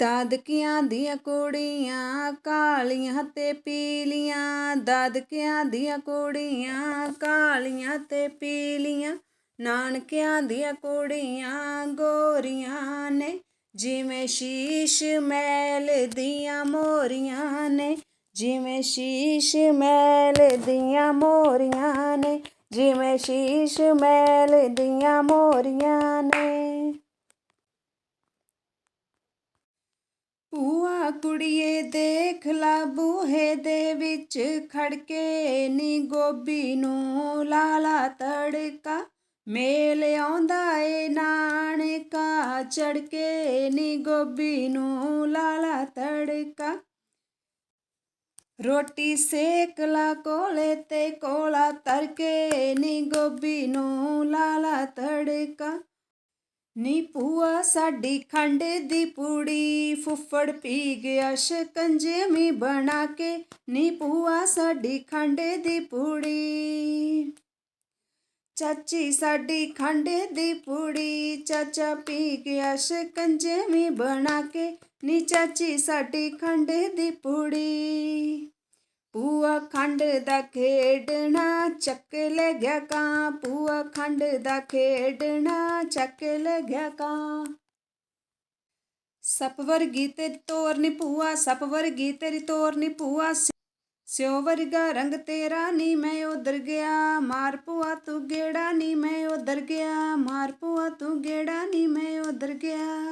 ਦਾਦਕਿਆਂ ਦੀਆਂ ਕੁੜੀਆਂ, ਕਾਲੀਆਂ ਤੇ ਪੀਲੀਆਂ। ਦਾਦਕਿਆਂ ਦੀਆਂ ਕੁੜੀਆਂ, ਕਾਲੀਆਂ ਤੇ ਪੀਲੀਆਂ। ਨਾਨਕਿਆਂ ਦੀਆਂ ਕੁੜੀਆਂ, ਗੋਰੀਆਂ ਨੇ। ਜਿਵੇਂ ਸ਼ੀਸ਼ ਮੈਲ ਦੀਆਂ ਮੋਰੀਆਂ ਨੇ। ਜਿਵੇਂ ਸ਼ੀਸ਼ ਮੈਲ ਦੀਆਂ ਮੋਰੀਆਂ ਨੇ। ਜਿਵੇਂ ਸ਼ੀਸ਼ ਮੈਲ ਦੀਆਂ ਮੋਰੀਆਂ ਨੇ ਭੂਆ ਕੁੜੀਏ ਦੇਖ ਲਾ ਬੂਹੇ ਦੇ ਵਿੱਚ ਖੜਕੇ ਨੀ ਗੋਬੀ ਨੂੰ ਲਾਲਾ ਤੜਕਾ। ਮੇਲ ਆਉਂਦਾ ਏ ਨਾਨਕਾ, ਚੜਕੇ ਨੀ ਗੋਬੀ ਨੂੰ ਲਾਲਾ ਤੜਕਾ। ਰੋਟੀ ਸੇਕ ਲਾ ਕੋਲੇ ਤੇ ਕੋਲਾ ਤਰ ਨੀ ਗੋਬੀ ਨੂੰ ਲਾਲਾ ਤੜਕਾ। ਨੀ ਭੂਆ ਸਾਡੀ ਖੰਡ ਦੀ ਪੂੜੀ, ਫੁੱਫੜ ਪੀ ਗਿਆ ਸ਼ਕੰਜੇ ਸ਼ਿਕੰਜਵੀ ਬਣਾ ਕੇ। ਨੀ ਭੂਆ ਸਾਡੀ ਖੰਡ ਦੀ ਪੂੜੀ। ਚਾਚੀ ਸਾਡੀ ਖੰਡ ਦੀ ਪੂੜੀ, ਚਾਚਾ ਪੀ ਗਿਆ ਸ਼ਕੰਜੇ ਸ਼ਿਕੰਜਵੀ ਬਣਾ ਕੇ। ਨੀ ਚਾਚੀ ਸਾਡੀ ਖੰਡ ਦੀ ਪੂੜੀ। ਖੰਡ ਦਾ ਖੇਡਣਾ, ਚੱਕ ਲੈ ਗਿਆ ਕਾਂ। ਪੂਆ ਖੰਡ ਦਾ ਖੇਡਣਾ, ਚੱਕ ਲੈ ਗਿਆ ਕਾਂ। ਸੱਪ ਵਰਗੀ ਤੇਰੀ ਤੋਰ ਨੀ ਭੂਆ, ਸੱਪ ਵਰਗੀ ਤੇਰੀ ਤੋਰ ਨੀ ਭੂਆ। ਸਿਓ ਵਰਗਾ ਰੰਗ ਤੇਰਾ ਨੀ ਮੈਂ ਉਧਰ ਗਿਆ। ਮਾਰ ਪੂਆ ਤੂੰ ਗੇੜਾ ਨੀ ਮੈਂ ਉਧਰ ਗਿਆ। ਮਾਰ ਪੂਆ ਤੂੰ ਗੇੜਾ ਨੀ ਮੈਂ ਉਧਰ ਗਿਆ।